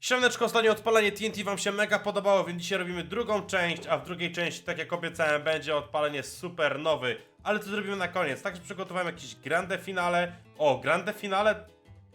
Siemaneczko, ostatnie odpalenie TNT wam się mega podobało, więc dzisiaj robimy drugą część, a w drugiej części, tak jak obiecałem, będzie odpalenie super nowy. Ale to zrobimy na koniec. Także przygotowałem jakieś grande finale. O, grande finale,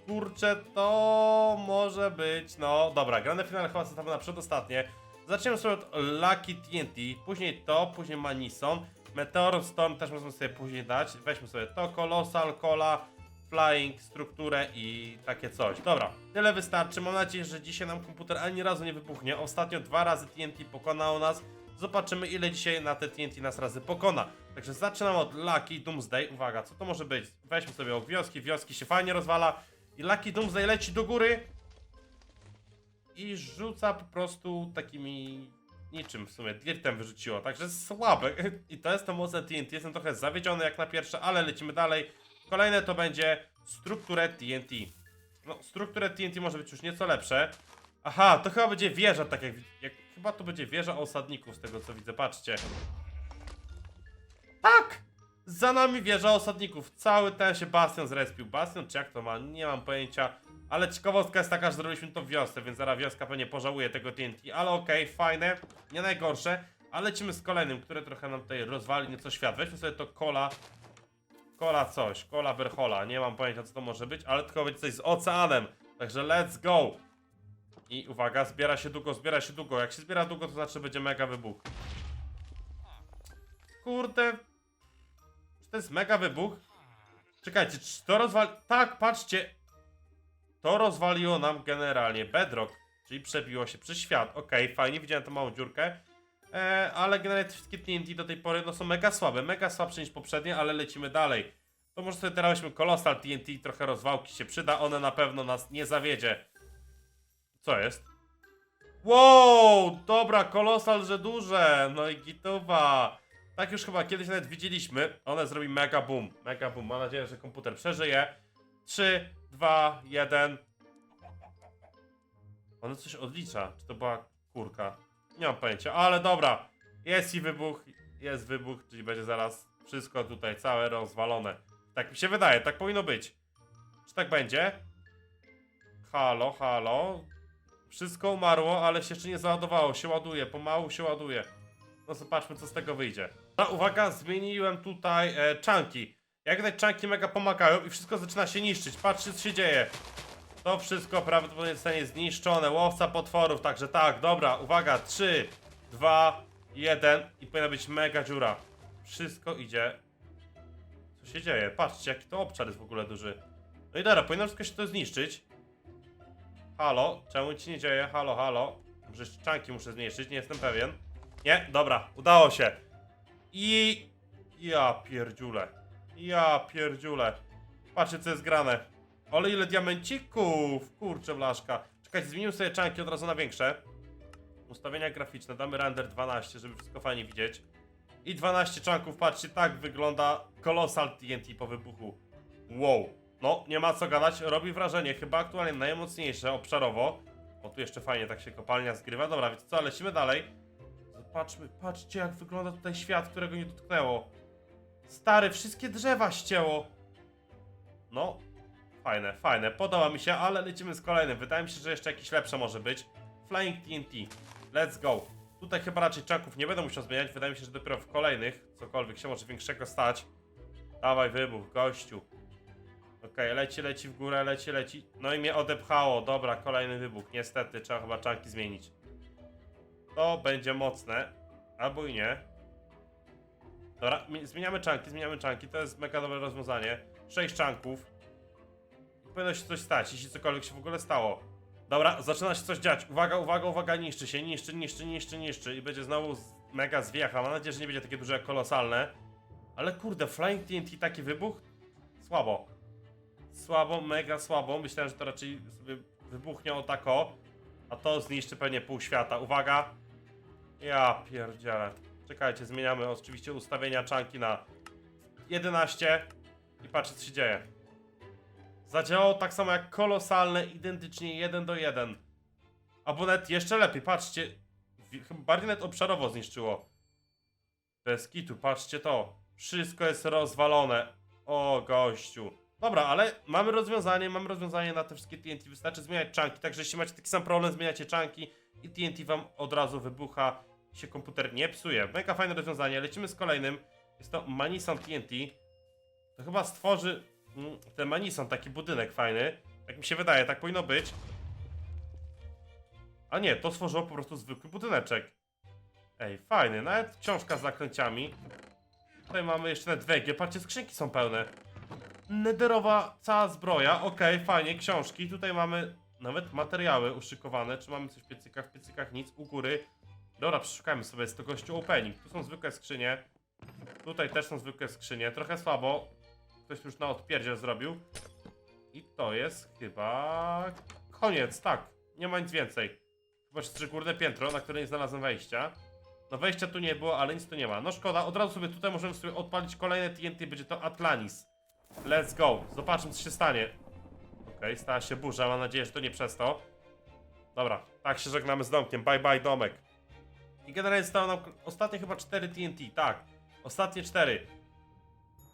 kurczę, to może być, no dobra, grande finale chyba zostawiamy na przedostatnie. Zaczniemy sobie od Lucky TNT, później to, później Manison. Meteor Storm też możemy sobie później dać. Weźmy sobie to, Colossal, Cola, Flying, strukturę i takie coś. Dobra, tyle wystarczy. Mam nadzieję, że dzisiaj nam komputer ani razu nie wybuchnie. Ostatnio dwa razy TNT pokonał nas. Zobaczymy, ile dzisiaj na te TNT nas razy pokona. Także zaczynam od Lucky Doomsday. Uwaga, co to może być? Weźmy sobie wioski, wioski się fajnie rozwala. I Lucky Doomsday leci do góry i rzuca po prostu takimi niczym w sumie, dirtem wyrzuciło, także słabe. I to jest to mocne TNT, jestem trochę zawiedziony jak na pierwsze, ale lecimy dalej. Kolejne to będzie strukturę TNT. No, strukturę TNT może być już nieco lepsze. Aha, to chyba będzie wieża, tak jak, jak chyba to będzie wieża osadników z tego co widzę, patrzcie. Tak! Za nami wieża osadników. Cały ten się Bastion zrespił. Bastion, czy jak to ma? Nie mam pojęcia. Ale ciekawostka jest taka, że zrobiliśmy to w wiosce, więc zaraz wioska pewnie pożałuje tego TNT. Ale okej, fajne, nie najgorsze. Ale lecimy z kolejnym, które trochę nam tutaj rozwali nieco świat. Weźmy sobie to kola. Kola coś, kola berhola. Nie mam pojęcia co to może być, ale tylko będzie coś z oceanem. Także let's go. I uwaga, zbiera się długo, zbiera się długo. Jak się zbiera długo, to znaczy będzie mega wybuch. Kurde, czy to jest mega wybuch? Czekajcie, czy to rozwali... Tak, patrzcie. To rozwaliło nam generalnie bedrock, czyli przebiło się przez świat. Okej, fajnie, widziałem tą małą dziurkę. E, ale generalnie wszystkie TNT do tej pory no, są mega słabe, mega słabsze niż poprzednie, ale lecimy dalej. To może sobie teraz weźmy Colossal TNT, trochę rozwałki się przyda, one na pewno nas nie zawiedzie. Co jest? Wow, dobra, Colossal, że duże, no i gitowa. Tak już chyba kiedyś nawet widzieliśmy. One zrobi mega boom. Mega boom. Mam nadzieję, że komputer przeżyje. 3, 2, 1. Ono coś odlicza. Czy to była kurka? Nie mam pojęcia, ale dobra. Jest i wybuch. Jest wybuch, czyli będzie zaraz wszystko tutaj całe rozwalone. Tak mi się wydaje, tak powinno być. Czy tak będzie? Halo, halo. Wszystko umarło, ale się jeszcze nie załadowało. Się ładuje, pomału się ładuje. No zobaczmy, co z tego wyjdzie. No, uwaga, zmieniłem tutaj e, czanki. Jak te czanki mega pomagają i wszystko zaczyna się niszczyć. Patrzcie, co się dzieje. To wszystko prawdopodobnie zostanie zniszczone. Łowca potworów, także tak, dobra, uwaga, 3, 2, 1 i powinna być mega dziura. Wszystko idzie. Co się dzieje? Patrzcie, jaki to obszar jest w ogóle duży. No i dobra, powinno wszystko się to zniszczyć. Halo, czemu ci nie dzieje? Halo, halo. Może czanki muszę zmniejszyć, nie jestem pewien. Nie, dobra, udało się. I... Ja pierdziule. Ja pierdziule. Patrzcie, co jest grane. Ale ile diamencików! Kurczę, blaszka. Czekajcie, zmienimy sobie czanki od razu na większe. Ustawienia graficzne, damy render 12, żeby wszystko fajnie widzieć. I 12 czanków, patrzcie, tak wygląda Colossal TNT po wybuchu. Wow. No, nie ma co gadać, robi wrażenie. Chyba aktualnie najmocniejsze obszarowo. O, tu jeszcze fajnie tak się kopalnia zgrywa. Dobra, więc co, lecimy dalej. Zobaczmy, patrzcie jak wygląda tutaj świat, którego nie dotknęło. Stary, wszystkie drzewa ścięło. No, fajne, fajne, podoba mi się, ale lecimy z kolejnym. Wydaje mi się, że jeszcze jakieś lepsze może być. Flying TNT, let's go. Tutaj chyba raczej czanków nie będę musiał zmieniać, wydaje mi się, że dopiero w kolejnych cokolwiek się może większego stać. Dawaj wybuch, gościu. Okej, leci, leci w górę, leci, leci. No i mnie odepchało, dobra, kolejny wybuch. Niestety, trzeba chyba czanki zmienić. To będzie mocne. Albo i nie. Dobra, mi- zmieniamy czanki, zmieniamy czanki. To jest mega dobre rozwiązanie. 6 czanków. Powinno się coś stać, jeśli cokolwiek się w ogóle stało. Dobra, zaczyna się coś dziać. Uwaga, uwaga, uwaga, niszczy się, niszczy, niszczy, niszczy, niszczy. I będzie znowu mega zwiecha. Mam nadzieję, że nie będzie takie duże jak kolosalne. Ale kurde, Flying TNT taki wybuch? Słabo. Słabo, mega słabo. Myślałem, że to raczej wybuchnie o tako. A to zniszczy pewnie pół świata. Uwaga. Ja pierdzielę. Czekajcie, zmieniamy oczywiście ustawienia czanki na 11 i patrzcie co się dzieje. Zadziałało tak samo jak kolosalne, identycznie 1 do 1. Albo nawet jeszcze lepiej, patrzcie. Bardziej nawet obszarowo zniszczyło. Bez kitu, patrzcie to. Wszystko jest rozwalone. O gościu. Dobra, ale mamy rozwiązanie, mamy rozwiązanie na te wszystkie TNT. Wystarczy zmieniać czanki, także jeśli macie taki sam problem, zmieniacie czanki i TNT wam od razu wybucha się komputer nie psuje. Mega fajne rozwiązanie. Lecimy z kolejnym. Jest to Manison TNT. To chyba stworzy mm, ten Manison, taki budynek fajny. Jak mi się wydaje, tak powinno być. A nie, to stworzyło po prostu zwykły budyneczek. Ej, fajny, nawet książka z zaklęciami. Tutaj mamy jeszcze nawet węgiel, patrzcie, skrzynki są pełne. Nederowa cała zbroja, okej, fajnie, książki. Tutaj mamy nawet materiały uszykowane. Czy mamy coś w piecykach? W piecykach nic, u góry. Dobra, przeszukajmy sobie, jest to gościu opening. Tu są zwykłe skrzynie. Tutaj też są zwykłe skrzynie. Trochę słabo. Ktoś już na odpierdziel zrobił. I to jest chyba koniec, tak. Nie ma nic więcej. Chyba jeszcze górne piętro, na które nie znalazłem wejścia. No wejścia tu nie było, ale nic tu nie ma. No szkoda, od razu sobie tutaj możemy sobie odpalić kolejne TNT, będzie to Atlanis. Let's go. Zobaczmy co się stanie. Okej, stała się burza, mam nadzieję, że to nie przez to. Dobra, tak się żegnamy z domkiem. Bye bye domek. I generalnie zostało nam ostatnie chyba 4 TNT, tak. Ostatnie 4.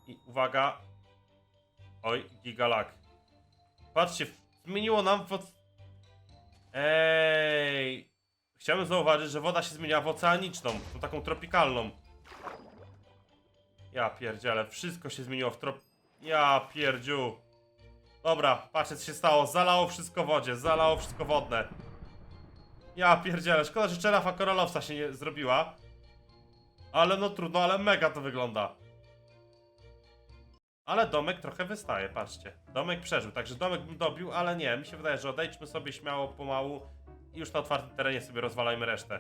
I uwaga. Oj, gigalak. Patrzcie, zmieniło nam w... Ej. Chciałbym zauważyć, że woda się zmieniła w oceaniczną, tą taką tropikalną. Ja pierdzielę, wszystko się zmieniło w trop... Ja pierdziu. Dobra, patrzcie co się stało, zalało wszystko wodzie, zalało wszystko wodne. Ja pierdzielę, szkoda, że czerafa koralowca się nie zrobiła. Ale no trudno, ale mega to wygląda. Ale domek trochę wystaje, patrzcie. Domek przeżył, także domek bym dobił, ale nie, mi się wydaje, że odejdźmy sobie śmiało, pomału i już na otwartym terenie sobie rozwalajmy resztę.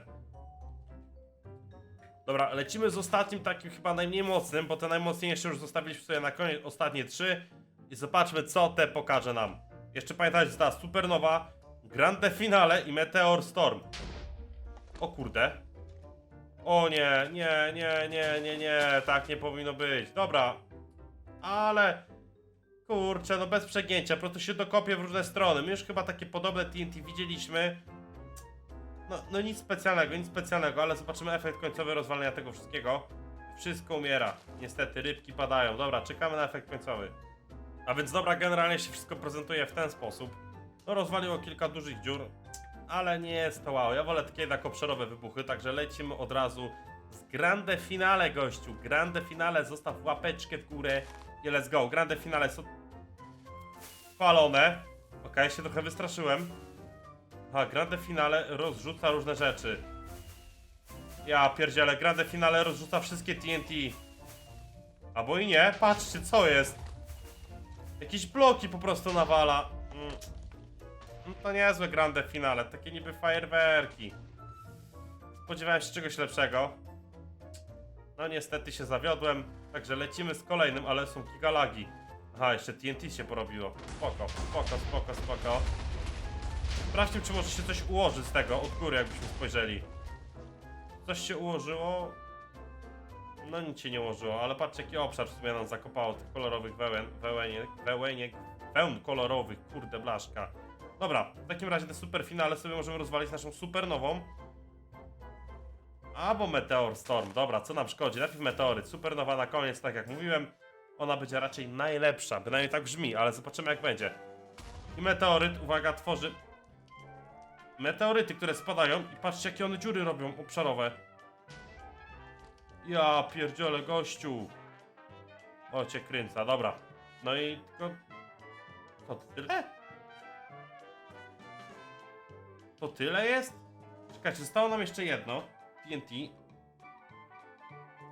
Dobra, lecimy z ostatnim takim chyba najmniej mocnym, bo te najmocniejsze już zostawiliśmy sobie na koniec, ostatnie trzy. I zobaczmy co te pokaże nam. Jeszcze pamiętajcie, ta Supernowa, Grande Finale i Meteor Storm. O kurde. O nie, nie, nie, nie, nie, nie, tak nie powinno być. Dobra, ale... Kurczę, no bez przegięcia, po prostu się dokopię w różne strony. My już chyba takie podobne TNT widzieliśmy. No, no nic specjalnego, nic specjalnego, ale zobaczymy efekt końcowy rozwalenia tego wszystkiego. Wszystko umiera. Niestety, rybki padają. Dobra, czekamy na efekt końcowy. A więc dobra, generalnie się wszystko prezentuje w ten sposób. No rozwaliło kilka dużych dziur, ale nie jest to wow. Ja wolę takie jednak obszarowe wybuchy, także lecimy od razu z Grande Finale, gościu. Grande Finale, zostaw łapeczkę w górę i let's go. Grande Finale są falone. Okej, się trochę wystraszyłem. A, Grande Finale rozrzuca różne rzeczy. Ja pierdzielę, Grande Finale rozrzuca wszystkie TNT. Albo i nie, patrzcie co jest. Jakieś bloki po prostu nawala. Mm. No to niezłe Grande Finale, takie niby fajerwerki. Spodziewałem się czegoś lepszego. No niestety się zawiodłem, także lecimy z kolejnym, ale są gigalagi. Aha, jeszcze TNT się porobiło. Spoko, spoko, spoko, spoko. Sprawdźmy, czy może się coś ułoży z tego od góry, jakbyśmy spojrzeli. Coś się ułożyło? No nic się nie ułożyło, ale patrzcie jaki obszar w sumie nam zakopało tych kolorowych wełen, wełeniek, wełeniek, wełn kolorowych, kurde blaszka. Dobra, w takim razie te super finale sobie możemy rozwalić naszą supernową. Albo Meteor Storm, dobra, co nam szkodzi? Najpierw meteoryt, supernowa na koniec, tak jak mówiłem. Ona będzie raczej najlepsza, bynajmniej tak brzmi, ale zobaczymy jak będzie. I meteoryt, uwaga, tworzy meteoryty, które spadają i patrzcie jakie one dziury robią obszarowe. Ja pierdziole gościu. O cię kręca, dobra. No i tylko... To tyle? To tyle jest? Czekajcie, zostało nam jeszcze jedno. TNT.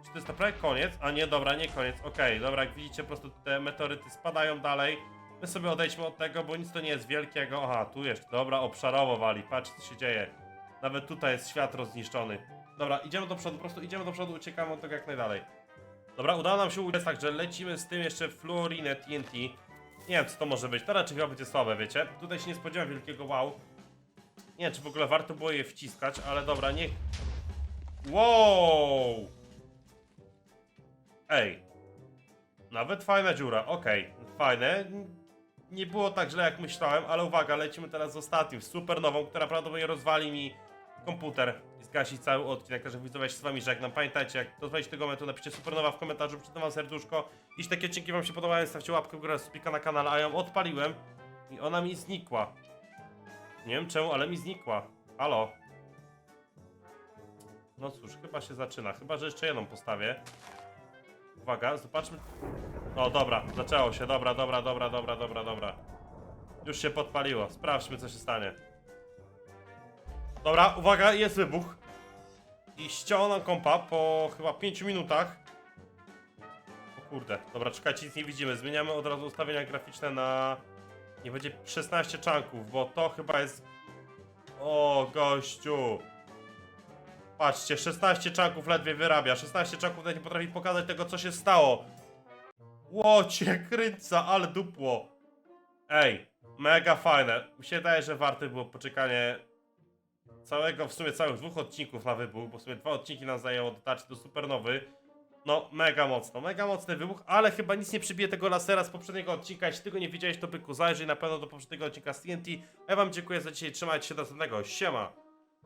Czy to jest naprawdę koniec? A nie, dobra, nie koniec. Okej, dobra, jak widzicie, po prostu te meteoryty spadają dalej. My sobie odejdźmy od tego, bo nic to nie jest wielkiego. Aha, tu jeszcze, dobra, obszarowo wali. Patrz, co się dzieje. Nawet tutaj jest świat rozniszczony. Dobra, idziemy do przodu, po prostu idziemy do przodu, uciekamy od tego jak najdalej. Dobra, udało nam się uciec, także lecimy z tym jeszcze fluorinę TNT. Nie wiem, co to może być. To raczej chyba będzie słabe, wiecie. Tutaj się nie spodziewam wielkiego wow. Nie wiem, czy w ogóle warto było je wciskać, ale dobra, niech... Wow! Ej. Nawet fajna dziura, okej. Fajne. Nie było tak źle jak myślałem, ale uwaga, lecimy teraz z ostatnim, z supernową, która prawdopodobnie rozwali mi komputer i zgasić cały odcinek, także widzowie się z wami żegnam. Pamiętajcie, jak dotrwaliście do tego momentu, napiszcie supernowa w komentarzu, przytem wam serduszko. Jeśli takie odcinki wam się podobają, stawcie łapkę w górę, na kanale, a ją odpaliłem i ona mi znikła. Nie wiem czemu, ale mi znikła. Halo? No cóż, chyba się zaczyna. Chyba, że jeszcze jedną postawię. Uwaga, zobaczmy. O, dobra, zaczęło się. Dobra, dobra, dobra, dobra, dobra, dobra. Już się podpaliło. Sprawdźmy, co się stanie. Dobra, uwaga, jest wybuch. I nam kompa po chyba 5 minutach. O kurde, dobra, czekajcie, nic nie widzimy. Zmieniamy od razu ustawienia graficzne na... Nie będzie 16 czanków, bo to chyba jest... O, gościu. Patrzcie, 16 czanków ledwie wyrabia. 16 czanków nawet nie potrafi pokazać tego, co się stało. Łocie, kręca, ale dupło. Ej, mega fajne. Mi się wydaje, że warte było poczekanie całego, w sumie całych dwóch odcinków na wybuch, bo w sumie dwa odcinki nam zajęło dotarcie do supernowy. No, mega mocno, mega mocny wybuch, ale chyba nic nie przybije tego lasera z poprzedniego odcinka. Jeśli tego nie widziałeś, to byku zajrzyj na pewno do poprzedniego odcinka z TNT. Ja wam dziękuję za dzisiaj, trzymajcie się do następnego, siema!